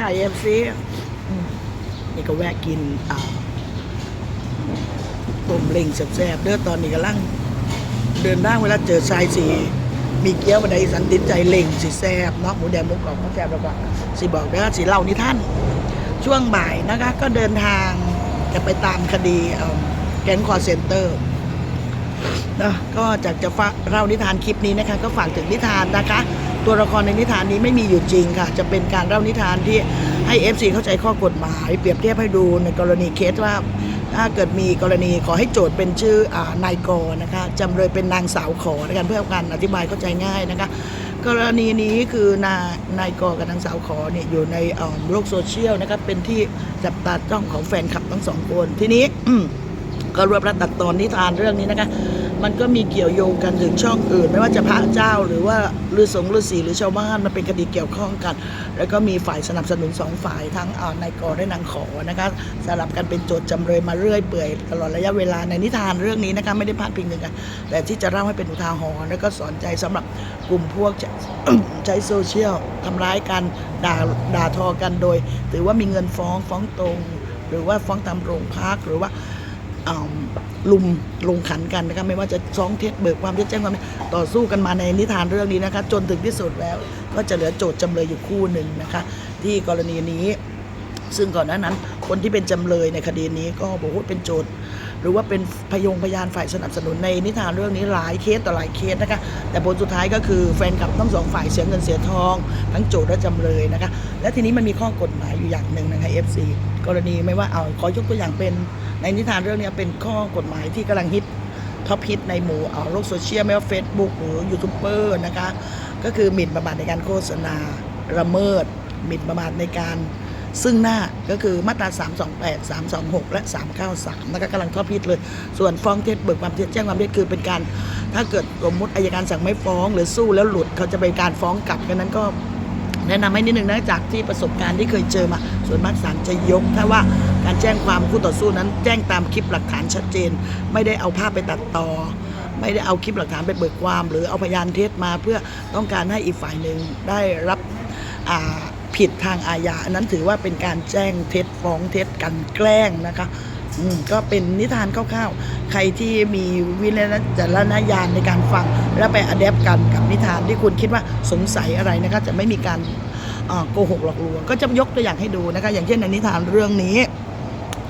ค่ะเอฟซีนี่ก็แวะกินอ่าต้มเล็งแซ่บๆเด้อตอนนี้กำลังเดินทางเวลาเจอชายสีมีเกี๊ยวบันไดสันติใจเล็งสีแซ่บเนาะหมูแดงหมูกรอบหมูแซ่บแล้วก็สีบอกเด้อสีเล่านิท่าน ช่วงบ่ายนะคะ ก็เดินทางจะไปตามคดีแก๊งคอร์เซนเตอร์นะก็จากจะฝาเล่านิทานคลิปนี้นะคะ ก็ฝากถึงนิทานนะคะ ตัวละครในนิทานนี้ไม่มีอยู่จริงค่ะ จะเป็นการเล่านิทานที่ให้ FC เข้าใจข้อกฎหมาย เปรียบเทียบให้ดูในกรณีเคสว่า ถ้าเกิดมีกรณีขอให้โจทย์เป็นชื่อนายกอนะคะจำเลยเป็นนางสาวขอในการเพื่อการอธิบายเข้าใจง่ายนะคะกรณีนี้คือนานายกอกับนางสาวขอเนี่ยอยู่ในอ่อโลกโซเชียลนะครับเป็นที่จับตาจ้องของแฟนคลับทั้งสองคน ทีนี้ก็รวบรัดตัดตอนนิทานเรื่องนี้นะคะ มันก็มีเกี่ยวโยงกันถึงช่องอื่น ไม่ว่าจะพระเจ้าหรือว่าฤาษีฤาษีหรือชาวบ้านมันเป็นคดีเกี่ยวข้องกัน แล้วก็มีฝ่ายสนับสนุนสองฝ่ายทั้งนายกอและนางขอนะคะสลับกันเป็นโจทย์จำเลยมาเรื่อยเปื่อยตลอดระยะเวลาในนิทานเรื่องนี้นะคะไม่ได้พลาดพิงถึงกัน แต่ที่จะเล่าให้เป็นอุทาหรณ์แล้วก็สอนใจสำหรับกลุ่มพวกใช้โซเชียลทำร้ายกันด่าด่าทอกันโดย ถือว่ามีเงินฟ้องฟ้องตรง หรือว่าฟ้องตามโรงพักหรือว่า ลุมลงขันกันนะคะไม่ว่าจะซ้องเท็จเบิกความเท็จแจ้งความต่อสู้กันมาในนิทานเรื่องนี้นะคะ จนถึงที่สุดแล้ว ก็จะเหลือโจทย์จำเลยอยู่คู่หนึ่งนะคะ ที่กรณีนี้ ซึ่งก่อนหน้านั้น คนที่เป็นจำเลยในคดีนี้ก็บอกว่าเป็นโจทย์หรือว่าเป็นพยงพยานฝ่ายสนับสนุนในนิทานเรื่องนี้หลายเคสต่อหลายเคสนะคะ แต่ผลสุดท้ายก็คือแฟนคลับทั้งสองฝ่ายเสียเงินเสียทอง ทั้งโจทย์และจำเลยนะคะ และทีนี้มันมีข้อกฎหมายอยู่อย่างหนึ่งนะคะ FC กรณีไม่ว่าเอาขอยกตัวอย่างเป็นในนิทานเรื่องนี้เป็นข้อกฎหมายที่กำลังฮิตท็อปฮิตในหมู่เอาโลกโซเชียลไม่ว่า Facebook หรือยูทูบเบอร์นะคะก็คือหมิ่นประมาทในการโฆษณาละเมิดหมิ่นประมาทในการซึ่งหน้าก็คือมาตรา 328 326 และ 393แล้วก็กำลังทอดพิษเลย ส่วนฟ้องเท็จเบิกความเท็จแจ้งความเท็จคือเป็นการ ถ้าเกิดสมมติอายการสั่งไม่ฟ้องหรือสู้แล้วหลุดเขาจะเป็นการฟ้องกลับกันนั้นก็ แนะนำให้นิดนึงนะจากที่ประสบการณ์ที่เคยเจอมา ส่วนมากศาลจะยก ถ้าว่าการแจ้งความคู่ต่อสู้นั้น แจ้งตามคลิปหลักฐานชัดเจน ไม่ได้เอาภาพไปตัดต่อ ไม่ได้เอาคลิปหลักฐานไปเบิกความ หรือเอาพยานเท็จมาเพื่อต้องการให้อีกฝ่ายหนึ่งได้รับผิดทางอาญาอันนั้นถือว่าเป็นการแจ้งเท็จฟ้องเท็จกันแกล้งนะคะ ก็เป็นนิทานคร่าวๆ ใครที่มีวิจารณญาณในการฟัง แล้วไปอัดแอปกันกับนิทานที่คุณคิดว่าสงสัยอะไรนะคะจะไม่มีการโกหกหลอกลวง ก็จะยกตัวอย่างให้ดูนะคะ อย่างเช่นในนิทานเรื่องนี้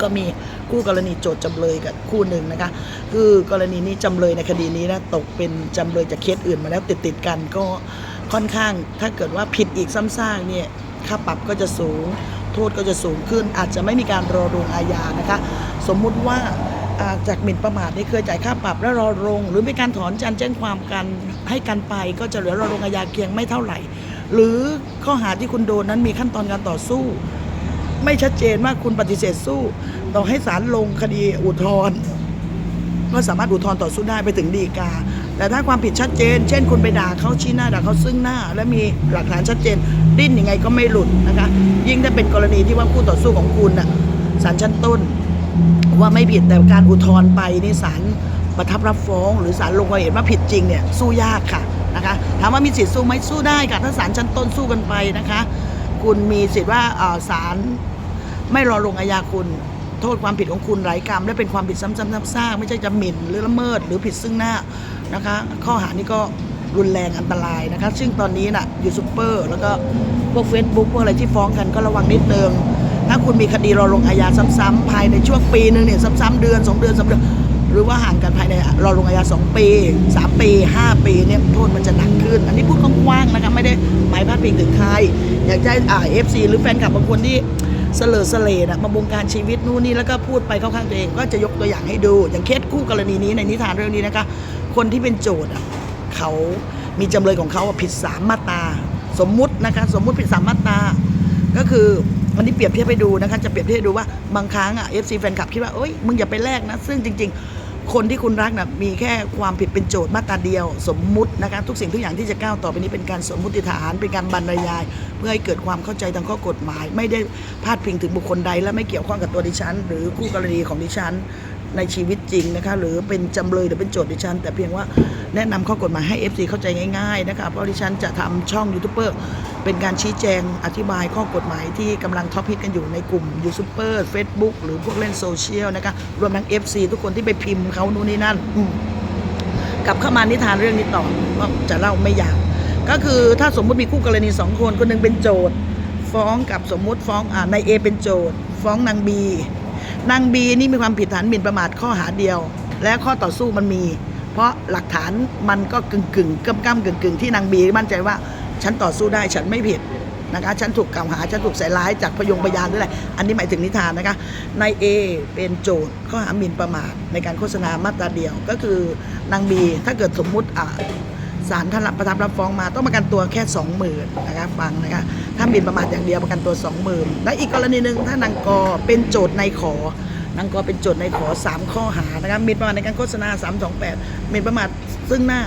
ก็มีคู่กรณีโจทย์จำเลยกับคู่หนึ่งนะคะ คือกรณีนี้จำเลยในคดีนี้นะตกเป็นจำเลยจากเคสอื่นมาแล้วติดติดกันก็ค่อนข้างถ้าเกิดว่าผิดอีกซ้ำซากเนี่ยค่าปรับก็จะสูงโทษก็จะสูงขึ้น อาจจะไม่มีการรอลงอาญานะคะ สมมุติว่าจากหมิ่นประมาทนี่เคยจ่ายค่าปรับแล้วรอลง หรือมีการถอนการแจ้งความกันให้กันไป ก็จะเหลือรอลงอาญาเพียงไม่เท่าไหร่ หรือข้อหาที่คุณโดนนั้นมีขั้นตอนการต่อสู้ ไม่ชัดเจนว่าคุณปฏิเสธสู้ต่อให้ศาลลงคดีอุทธรณ์ก็สามารถอุทธรณ์ต่อสู้ได้ไปถึงฎีกา แต่ถ้าความผิดชัดเจน เช่น คุณไปด่าเขาชี้หน้าด่าเขาซึ่งหน้า และมีหลักฐานชัดเจน ดิ้นยังไงก็ไม่หลุดนะคะ ยิ่งถ้าเป็นกรณีที่ว่าคู่ต่อสู้ของคุณน่ะศาลชั้นต้น ว่าไม่ผิดแต่การอุทธรณ์ไปนี่ศาลประทับรับฟ้อง หรือศาลลงความเห็นว่าผิดจริงเนี่ยสู้ยากค่ะนะคะถามว่ามีสิทธิ์สู้ไหมสู้ได้ค่ะถ้าศาลชั้นต้นสู้กันไปนะคะ คุณมีสิทธิ์ว่าศาลไม่รอลงอาญาคุณ โทษความผิดของคุณหลายกรรม และเป็นความผิดซ้ำๆซากๆไม่ใช่จะหมิ่นหรือละเมิดหรือผิดซึ่งหน้านะคะ ข้อหานี้ก็รุนแรงอันตรายนะคะ ซึ่งตอนนี้น่ะยูทูบเบอร์แล้วก็พวก Facebook พวกอะไรที่ฟ้องกันก็ระวังนิดนึงถ้าคุณมีคดีรอลงอาญาซ้ำๆภายในช่วงปีหนึ่งเนี่ยซ้ำๆเดือนสองเดือนสามเดือนหรือว่าห่างกันภายในรอลงอาญาสองปีสามปีห้าปีเนี่ยโทษมันจะหนักขึ้น อันนี้พูดกว้างๆนะคะไม่ได้หมายพาดพิงถึงใครอยากจะอ่าเอฟซีหรือแฟนคลับบางคนที่ เสลอเสลนะมาบงการชีวิตนู่นนี่แล้วก็พูดไปเข้าข้างตัวเองก็จะยกตัวอย่างให้ดู อย่างเคสคู่กรณีนี้ในนิทานเรื่องนี้นะคะ คนที่เป็นโจทย์เขามีจำเลยของเขาผิดสามมาตราสมมุตินะคะสมมุติผิดสามมาตราก็คือวันนี้เปรียบเทียบให้ดูนะคะจะเปรียบเทียบให้ดูว่าบางครั้งอะเอฟซีแฟนคลับคิดว่าเอ้ยมึงอย่าไปแลกนะ ซึ่งจริง ๆ คนที่คุณรักนะมีแค่ความผิดเป็นโจทย์มาตราเดียว สมมุตินะคะทุกสิ่งทุกอย่างที่จะก้าวต่อไปนี้เป็นการสมมุติฐานเป็นการบรรยาย เพื่อให้เกิดความเข้าใจทางข้อกฎหมาย ไม่ได้พาดพิงถึงบุคคลใด และไม่เกี่ยวข้องกับตัวดิฉัน หรือคู่กรณีของดิฉัน ในชีวิตจริงนะคะหรือเป็นจำเลยหรือเป็นโจทย์ดิฉัน แต่เพียงว่าแนะนำข้อกฎหมายให้ FC เข้าใจง่ายๆนะคะเพราะดิฉันจะทำช่องยูทูบเบอร์เป็นการชี้แจงอธิบายข้อกฎหมายที่กำลังท็อปฮิตกันอยู่ในกลุ่มยูทูบเบอร์เฟซบุ๊กหรือพวกเล่นโซเชียลนะคะรวมทั้ง FC ทุกคนที่ไปพิมพ์เขานู่นนี่นั่นกลับเข้ามานิทานเรื่องนี้ต่อว่าจะเล่าไม่ยาวก็คือถ้าสมมุติมีคู่กรณีสองคนคนหนึงเป็นโจทย์ฟ้องกับสมมุติฟ้องอ่านายเอเป็นโจทย์ ฟ้องนางบี นางบีนี่มีความผิดฐานหมิ่นประมาทข้อหาเดียว และข้อต่อสู้มันมี เพราะหลักฐานมันก็กึ่งกึ่งก้ำกำกึ่งกึ่งที่นางบีมั่นใจว่าฉันต่อสู้ได้ฉันไม่ผิดนะคะฉันถูกกล่าวหาฉันถูกใส่ร้ายจากพยงพยานด้วยแหละอันนี้หมายถึงนิทานนะคะนายเอเป็นโจทย์ข้อหาหมิ่นประมาทในการโฆษณามาตราเดียวก็คือนางบีถ้าเกิดสมมุติอ่า ศาลท่านประทับรับฟ้องมาต้องประกันตัวแค่สองหมื่นนะคะฟังนะคะถ้าหมิ่นประมาทอย่างเดียวประกันตัวสองหมื่นและอีกกรณีหนึ่งถ้านางกอเป็นโจทย์ในขอนางกอเป็นโจทย์ในขอสามข้อหานะคะหมิ่นประมาทในการโฆษณา 328มินประมาทซึ่งหน้า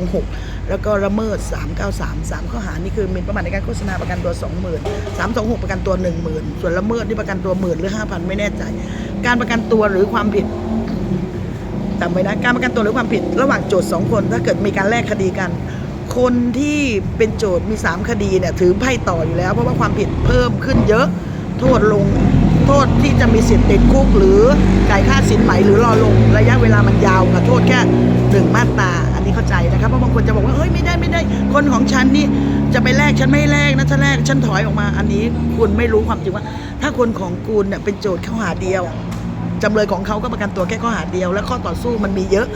326 แล้วก็ละเมิด 393 3 ข้อหานี่คือมินประมาทในการโฆษณาประกันตัว 20,000 326 ประกันตัว 10,000 ส่วนละเมิดนี่ประกันตัวหมื่นหรือ 5,000 ไม่แน่ใจ การประกันตัวหรือความผิด จำไว้นะการประกันตัวหรือความผิดระหว่างโจทย์สองคน ถ้าเกิดมีการแลกคดีกัน คนที่เป็นโจทย์มี 3 คดีเนี่ยถือไพ่ต่ออยู่แล้ว เพราะว่าความผิดเพิ่มขึ้นเยอะ โทษลงโทษที่จะมีสิทธิ์ติดคุกหรือจ่ายค่าสินไหมหรือรอลงระยะเวลามันยาวกับโทษแค่หนึ่งมาตราอันนี้เข้าใจนะครับเพราะบางคนจะบอกว่าเฮ้ยไม่ได้ไม่ได้ คนของฉันนี่จะไปแลกฉันไม่แลกนะถ้าแลกฉันถอยออกมา อันนี้คุณไม่รู้ความจริงว่า ถ้าคนของคุณเนี่ยเป็นโจทย์ข้อหาเดียว จำเลยของเขาก็ประกันตัวแค่ข้อหาเดียว และข้อต่อสู้มันมีเยอะ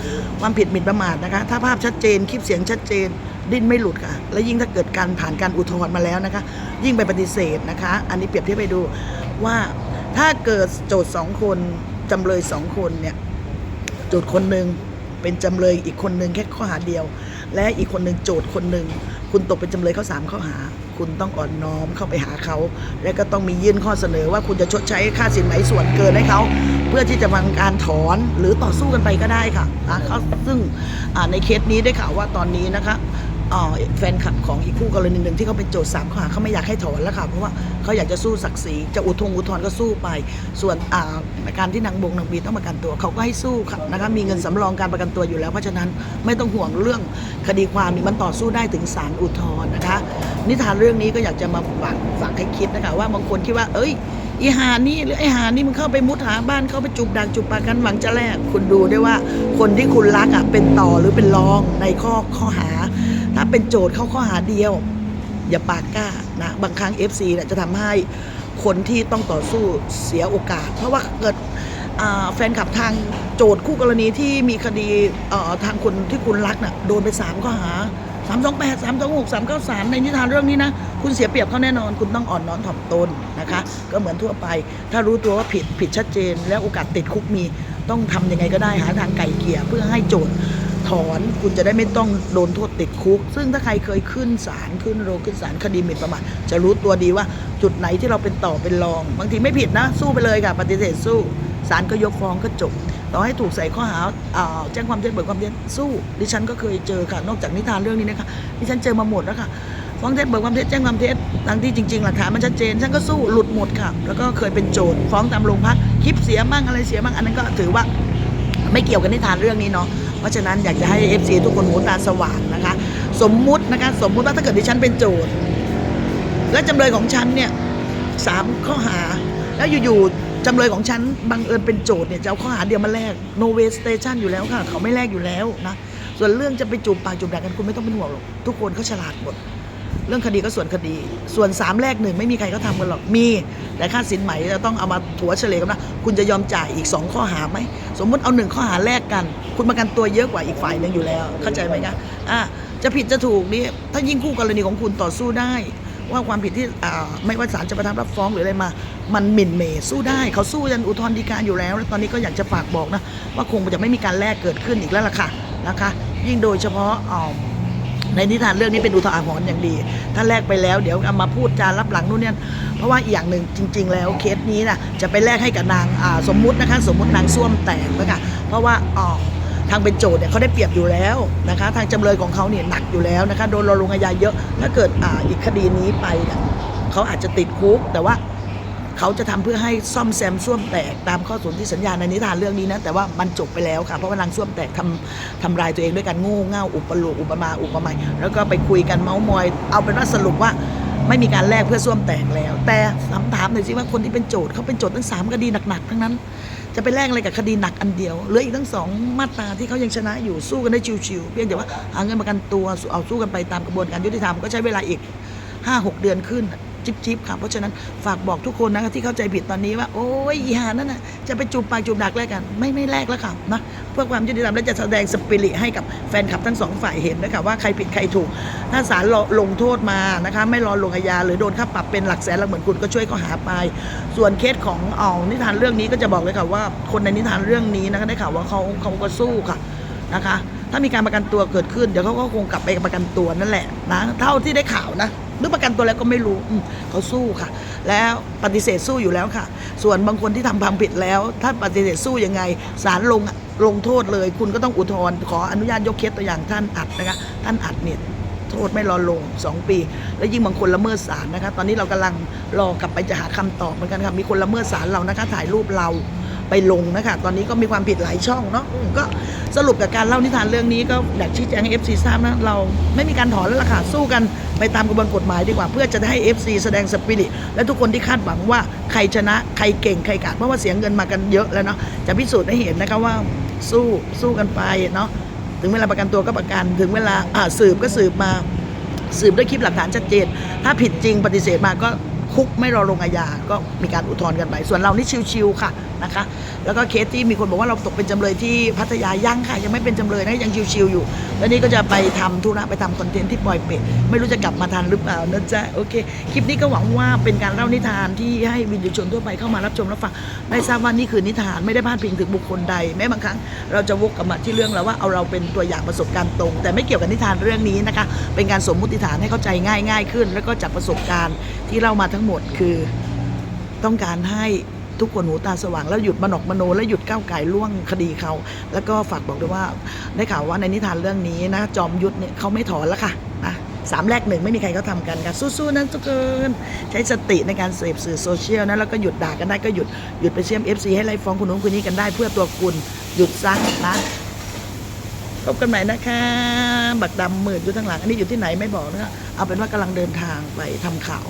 ความผิดหมิ่นประมาทนะคะ ถ้าภาพชัดเจนคลิปเสียงชัดเจน ดิ้นไม่หลุดค่ะ และยิ่งถ้าเกิดการผ่านการอุทธรณ์มาแล้วนะคะ ยิ่งไปปฏิเสธนะคะ อันนี้เปรียบเทียบไปดูว่าถ้าเกิดโจทย์สองคนจำเลยสองคนเนี่ยโจทย์คนหนึ่งเป็นจำเลยอีกคนหนึ่งแค่ข้อหาเดียว และอีกคนหนึ่งโจทย์คนหนึ่งคุณตกเป็นจำเลยเขาสามข้อหา คุณต้องอ่อนน้อมเข้าไปหาเขา และก็ต้องมียื่นข้อเสนอว่าคุณจะชดใช้ค่าสินไหมส่วนเกินให้เขา เพื่อที่จะทำการถอนหรือต่อสู้กันไปก็ได้ค่ะนะเขาซึ่งในเคสนี้ได้ข่าวว่าตอนนี้นะคะ แฟนคลับของอีกคู่กรณีหนึ่งที่เขาเป็นโจทย์สามข้อหาเขาไม่อยากให้ถอนแล้วค่ะเพราะว่าเขาอยากจะสู้ศักดิ์ศรีจะอุทธงอุทธรณ์ก็สู้ไป ส่วนอ่าการที่นางบงนางบีต้องประกันตัวเขาก็ให้สู้ค่ะนะคะมีเงินสำรองการประกันตัวอยู่แล้ว เพราะฉะนั้นไม่ต้องห่วงเรื่องคดีความนี่มันต่อสู้ได้ถึงศาลอุทธรณ์นะคะ นิทานเรื่องนี้ก็อยากจะมาฝากฝากให้คิดนะคะว่าบางคนคิดว่า เอ้ยอีหานี่หรือไอหานี่มันเข้าไปมุดหาบ้านเข้าไปจุบดักจุบปากันหวังจะแลกคุณดูได้ว่าคนที่คุณรักอะเป็นต่อหรือเป็นรองในข้อข้อหา เป็นโจทย์เข้าข้อหาเดียว อย่าปากกล้านะบางครั้ง FC เนี่ยจะทำให้คนที่ต้องต่อสู้เสียโอกาส เพราะว่าเกิดแฟนคลับทางโจทย์คู่กรณีที่มีคดีทางคนที่คุณรักน่ะโดนไปสามข้อหาสามสองแปดสามสองหกสามเก้าสามในนิทานเรื่องนี้นะ คุณเสียเปรียบเขาแน่นอน คุณต้องอ่อนน้อมถ่อมตนนะคะ ก็เหมือนทั่วไป ถ้ารู้ตัวว่าผิดผิดชัดเจน แล้วโอกาสติดคุกมี ต้องทำยังไงก็ได้หาทางไก่เกลี่ยเพื่อให้โจทย์ ถอนคุณจะได้ไม่ต้องโดนโทษติดคุก ซึ่งถ้าใครเคยขึ้นศาลขึ้นโรงขึ้นศาลคดีหมิ่นประมาทจะรู้ตัวดีว่าจุดไหนที่เราเป็นต่อเป็นรอง บางทีไม่ผิดนะ สู้ไปเลยค่ะ ปฏิเสธสู้ศาลก็ยกฟ้องก็จบต่อให้ถูกใส่ข้อหาอแจ้งความเท็จเบิกความเท็จสู้ ดิฉันก็เคยเจอค่ะ นอกจากนิทานเรื่องนี้นะคะดิฉันเจอมาหมดแล้วค่ะฟ้องเท็จเบิกความเท็จแจ้งความเท็จทั้งที่จริงๆหลักฐานมันชัดเจนฉันก็สู้หลุดหมดค่ะ แล้วก็เคยเป็นโจทย์ฟ้องตามโรงพักคลิปเสียบ้างอะไรเสียบ้างอันนั้นก็ถือว่าไม่เกี่ยวกับนิทานเรื่องนี้เนาะ เพราะฉะนั้นอยากจะให้ FC ทุกคนหูตาสว่างนะคะ สมมุตินะคะสมมุติว่าถ้าเกิดดิฉันเป็นโจทย์ และจำเลยของฉันเนี่ยสามข้อหา แล้วอยู่ๆจำเลยของฉันบังเอิญเป็นโจทย์เนี่ยจะเอาข้อหาเดียวมาแลก no way station อยู่แล้วค่ะ เขาไม่แลกอยู่แล้วนะส่วนเรื่องจะไปจูบปากจูบดักกันคุณไม่ต้องเป็นห่วงหรอกทุกคนเขาฉลาดหมด เรื่องคดีก็ส่วนคดี ส่วนสามแรกหนึ่งไม่มีใครเขาทำกันหรอกมีแต่ค่าสินไหมจะต้องเอามาถัวเฉลยกันนะคุณจะยอมจ่ายอีกสองข้อหาไหมสมมุติเอาหนึ่งข้อหาแรกกัน คุณประกันตัวเยอะกว่าอีกฝ่ายหนึ่งอยู่แล้ว เข้าใจไหมคะอะจะผิดจะถูกนี่ถ้ายิ่งคู่กรณีของคุณต่อสู้ได้ ว่าความผิดที่อ่าไม่ว่าศาลจะประทับรับฟ้องหรืออะไรมา มันหมิ่นเหมสู้ได้ เขาสู้ยันอุทธรณ์ฎีกาอยู่แล้ว แล้วตอนนี้ก็อยากจะฝากบอกนะว่าคงจะไม่มีการแลกเกิดขึ้นอีกแล้วล่ะค่ะนะคะ ยิ่งโดยเฉพาะอ่า ในนิทานเรื่องนี้เป็นอุทาหรณ์อย่างดีถ้าแลกไปแล้วเดี๋ยวเอามาพูดจารับหลังนู่นเนี่ยเพราะว่าอีกอย่างหนึ่งจริง ๆ แล้วเคสนี้นะจะไปแลกให้กับนางสมมุตินะคะสมมุตินางส้วมแตกนะคะเพราะว่าอ๋อทางเป็นโจทย์เนี่ยเขาได้เปรียบอยู่แล้วนะคะ ทางจำเลยของเขาเนี่ยหนักอยู่แล้วนะคะโดนรอลงอาญาเยอะ ถ้าเกิดออีกคดีนี้ไปเนี่ยเขาอาจจะติดคุกแต่ว่า เขาจะทำเพื่อให้ซ่อมแซมส้วมแตกตามข้อสนธิสัญญาในนิทานเรื่องนี้นะแต่ว่ามันจบไปแล้วค่ะเพราะว่านางส้วมแตกทำทำลายตัวเองด้วยการโง่เง่าอุปโลกอุปมาอุปไมยแล้วก็ไปคุยกันเมาส์มอย เอาเป็นว่าสรุปว่าไม่มีการแลกเพื่อส้วมแตกแล้ว แต่คำถามหน่อยสิว่าคนที่เป็นโจทย์เขาเป็นโจทย์ทั้งสามคดีหนักๆทั้งนั้น จะไปแลกอะไรกับคดีหนักอันเดียวเหลืออีกทั้งสองมาตราที่เขายังชนะอยู่สู้กันได้ชิวๆเพียงแต่ว่าหาเงินประกันตัวเอาสู้กันไปตามกระบวนการยุติธรรมก็ใช้เวลาอีกห้าหกเดือนขึ้น จิ๊บจิบค่ะ เพราะฉะนั้นฝากบอกทุกคนนะที่เข้าใจผิดตอนนี้ว่า โอ้ยอีหานั่นน่ะจะไปจูบปากจูบดักแลกกัน ไม่ไม่แลกแล้วค่ะนะเพื่อความยุติธรรมและจะแสดงสปิริตให้กับแฟนคลับทั้งสองฝ่ายเห็นนะคะว่าใครผิดใครถูก ถ้าศาลรลงโทษมานะคะ ไม่รอลงอาญาหรือโดนค่าปรับเป็นหลักแสนหลักหมื่นคุณก็ช่วยเขาหาไป ส่วนเคสของเอนิทานเรื่องนี้ก็จะบอกเลยค่ะว่าคนในนิทานเรื่องนี้นะคะได้ข่าวว่าเขาเขาก็สู้ค่ะนะคะถ้ามีการประกันตัวเกิดขึ้น เดี๋ยวเขาก็คงกลับไปประกันตัวนั่นแหละนะเท่าที่ได้ข่าวนะ รือประกันตัวแล้วก็ไม่รู้เขาสู้ค่ะ แล้วปฏิเสธสู้อยู่แล้วค่ะ ส่วนบางคนที่ทำความผิดแล้ว ถ้าปฏิเสธสู้ยังไงศาลลงลงโทษเลย คุณก็ต้องอุทธรณ์ขออนุญาตยกเคสตัวอย่างท่านอัดนะคะท่านอัดเนี่ยโทษไม่รอลง 2 ปี แล้วยิ่งบางคนละเมิดศาลนะคะ ตอนนี้เรากำลังรอกลับไปจะหาคำตอบเหมือนกันค่ะมีคนละเมิดศาลเรานะคะถ่ายรูปเรา ไปลงนะคะ ตอนนี้ก็มีความผิดหลายช่องเนาะก็สรุปกับการเล่านิทานเรื่องนี้ก็อยากชี้แจงให้ FC ทราบนะเราไม่มีการถอนแล้วล่ะค่ะสู้กันไปตามกระบวนกฎหมายดีกว่า เพื่อจะได้ให้ FC แสดงสปิริตและทุกคนที่คาดหวังว่าใครชนะใครเก่งใครกาจเพราะว่าเสียงเงินมากันเยอะแล้วเนาะจะพิสูจน์ให้เห็นนะคะว่าสู้สู้กันไปเนาะถึงเวลาประกันตัวก็ประกันถึงเวลาอ่าสืบก็สืบมา สืบด้วยคลิปหลักฐานชัดเจน ถ้าผิดจริงปฏิเสธมาก็ คุกไม่รอลงอาญาก็มีการอุทธรณ์กันไปส่วนเรานี่ชิวๆค่ะนะคะ แล้วก็เคสที่มีคนบอกว่าเราตกเป็นจำเลยที่พัทยายังค่ะ ยังไม่เป็นจำเลยนะยังชิวๆอยู่ แล้วนี่ก็จะไปทำธุระไปทำคอนเทนต์ที่ปล่อยเป็ดไม่รู้จะกลับมาทันหรือเปล่านะจ๊ะโอเคคลิปนี้ก็หวังว่าเป็นการเล่านิทานที่ให้วินยูชนทั่วไปเข้ามารับชมรับฟังได้ทราบว่านี่คือนิทานไม่ได้พาดพิงถึงบุคคลใดแม้บางครั้งเราจะวกกลับมาที่เรื่องแล้วว่าเอาเราเป็นตัวอย่างประสบการณ์ตรง แต่ไม่เกี่ยวกับนิทานเรื่องนี้นะคะเป็นการสมมุติฐานให้เข้าใจง่ายง่ายขึ้น แล้วก็จากประสบการณ์ที่เล่ามาทั้งหมดคือต้องการให้ทุกคนหูตาสว่าง แล้วหยุดมนกมโน และหยุดก้าวไก่ล่วงคดีเขา แล้วก็ฝากบอกด้วยว่าได้ข่าวว่าในนิทานเรื่องนี้นะ จอมยุทธเนี่ยเขาไม่ถอนแล้วค่ะนะสามแรกหนึ่งไม่มีใครเขาทำกันค่ะสู้ๆนะทุกคนใช้สติในการเสพสื่อโซเชียลนะแล้วก็หยุดด่ากันได้ก็หยุดหยุดไปเชื่อม FC ให้ไล่ฟ้องคุณนู้นคนนี้กันได้เพื่อตัวคุณหยุดซะนะพบกันใหม่นะคะ บักดำหมื่นอยู่ทั้งหลัง อันนี้อยู่ที่ไหนไม่บอกนะคะเอาเป็นว่ากำลังเดินทางไปทำข่าว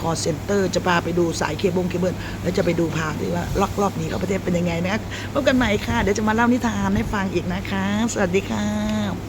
คอเซ็นเตอร์จะพาไปดูสายเคเบิลเคเบิลแล้วจะไปดูพาที่ว่าล็อกรอบนี้เขาประเทศเป็นยังไงนะพบกันใหม่ค่ะ เดี๋ยวจะมาเล่านิทานให้ฟังอีกนะคะ สวัสดีค่ะ